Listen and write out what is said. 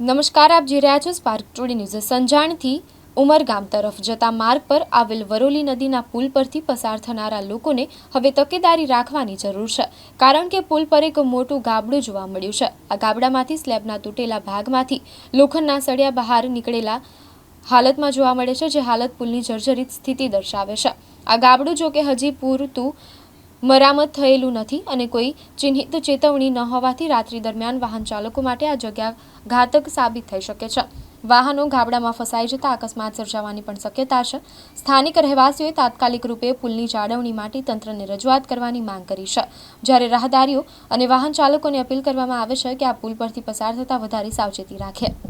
નમસ્કાર, આપ જોઈ રહ્યા છો સ્પાર્ક ટુડે ન્યૂઝ સંજાણથી ઉમરગામ તરફ જતા માર્ગ પર આવેલ વરોલી નદીના પુલ પરથી પસાર થનારા લોકોને હવે તકેદારી રાખવાની જરૂર છે, કારણ કે પુલ પર એક મોટું ગાબડું જોવા મળ્યું છે. આ ગાબડામાંથી સ્લેબના તૂટેલા ભાગમાંથી લોખંડના સળિયા બહાર નીકળેલા હાલતમાં જોવા મળે છે, જે હાલત પુલની જર્જરિત સ્થિતિ દર્શાવે છે. આ ગાબડું જો કે હજી પૂરતું મરામત થયેલું નથી અને કોઈ ચિહ્નિત ચેતવણી ન હોવાથી રાત્રિ દરમિયાન વાહન ચાલકો માટે આ જગ્યા ઘાતક સાબિત થઈ શકે છે. વાહનો ગાબડામાં ફસાઈ જતા અકસ્માત સર્જાવાની પણ શક્યતા છે. સ્થાનિક રહેવાસીઓએ તાત્કાલિક રૂપે પુલની જાળવણી માટે તંત્રને રજૂઆત કરવાની માંગ કરી છે. જ્યારે રાહદારીઓ અને વાહન ચાલકોને અપીલ કરવામાં આવે છે કે આ પુલ પરથી પસાર થતાં વધારે સાવચેતી રાખે.